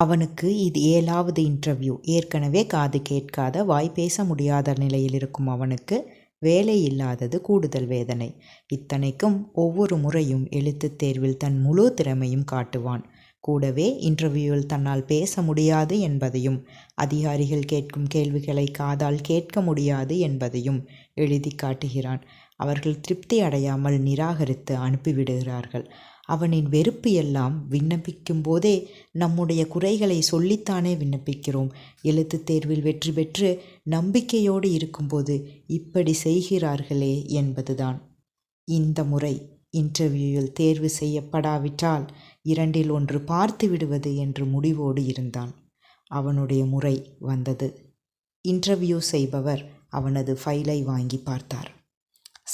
அவனுக்கு இது ஏழாவது இன்டர்வியூ ஏற்கனவே காது கேட்காத வாய் பேச முடியாத நிலையில் இருக்கும் அவனுக்கு வேலை இல்லாதது கூடுதல் வேதனை. இத்தனைக்கும் ஒவ்வொரு முறையும் எழுத்துத் தேர்வில் தன் முழு திறமையும் காட்டுவான். கூடவே இன்டர்வியூவில் தன்னால் பேச முடியாது என்பதையும் அதிகாரிகள் கேட்கும் கேள்விகளை காதால் கேட்க முடியாது என்பதையும் எழுதி காட்டுகிறான். அவர்கள் திருப்தி அடையாமல் நிராகரித்து அனுப்பிவிடுகிறார்கள். அவனின் வெறுப்பு எல்லாம் விண்ணப்பிக்கும் போதே நம்முடைய குறைகளை சொல்லித்தானே விண்ணப்பிக்கிறோம். எழுத்துத் தேர்வில் வெற்றி பெற்று நம்பிக்கையோடு இருக்கும்போது இப்படி செய்கிறார்களே என்பதுதான். இந்த முறை இன்டர்வியூவில் தேர்வு செய்யப்படாவிட்டால் இரண்டில் ஒன்று பார்த்து விடுவது என்று முடிவோடு இருந்தான். அவனுடைய முறை வந்தது. இன்டர்வியூ செய்பவர் அவனது ஃபைலை வாங்கி பார்த்தார்.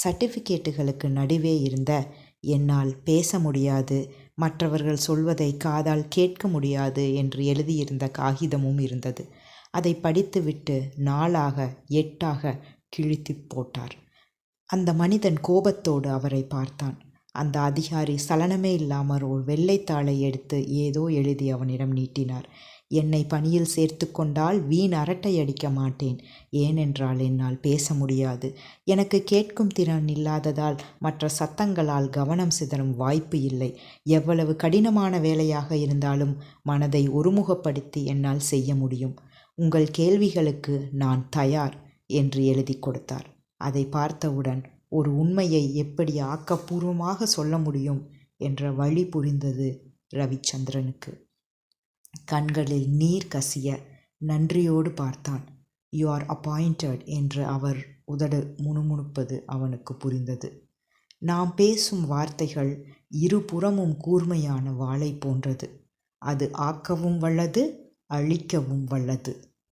சர்டிஃபிகேட்டுகளுக்கு நடுவே இருந்த என்னால் பேச முடியாது. மற்றவர்கள் சொல்வதை காதால் கேட்க முடியாது என்று எழுதியிருந்த காகிதமும் இருந்தது. அதை படித்துவிட்டு நாளாக எட்டாக கிழித்து போட்டார். அந்த மனிதன் கோபத்தோடு அவரை பார்த்தான். அந்த அதிகாரி சலனமே இல்லாமல் ஒரு வெள்ளைத்தாளை எடுத்து ஏதோ எழுதி அவனிடம் நீட்டினார். என்னை பணியில் சேர்த்து கொண்டால் வீண் அரட்டை அடிக்க மாட்டேன். ஏனென்றால் என்னால் பேச முடியாது. எனக்கு கேட்கும் திறன் இல்லாததால் மற்ற சத்தங்களால் கவனம் சிதறும் வாய்ப்பு இல்லை. எவ்வளவு கடினமான வேலையாக இருந்தாலும் மனதை ஒருமுகப்படுத்தி என்னால் செய்ய முடியும். உங்கள் கேள்விகளுக்கு நான் தயார் என்று எழுதி கொடுத்தார். அதை பார்த்தவுடன் ஒரு உண்மையை எப்படி ஆக்கப்பூர்வமாக சொல்ல முடியும் என்ற வழி புரிந்தது ரவிச்சந்திரனுக்கு. கண்களில் நீர் கசிய நன்றியோடு பார்த்தான். யூ ஆர் அப்பாயிண்டட் என்று அவர் உதடு முணுமுணுப்பது அவனுக்கு புரிந்தது. நாம் பேசும் வார்த்தைகள் இருபுறமும் கூர்மையான வாளை போன்றது. அது ஆக்கவும் வல்லது அழிக்கவும் வல்லது.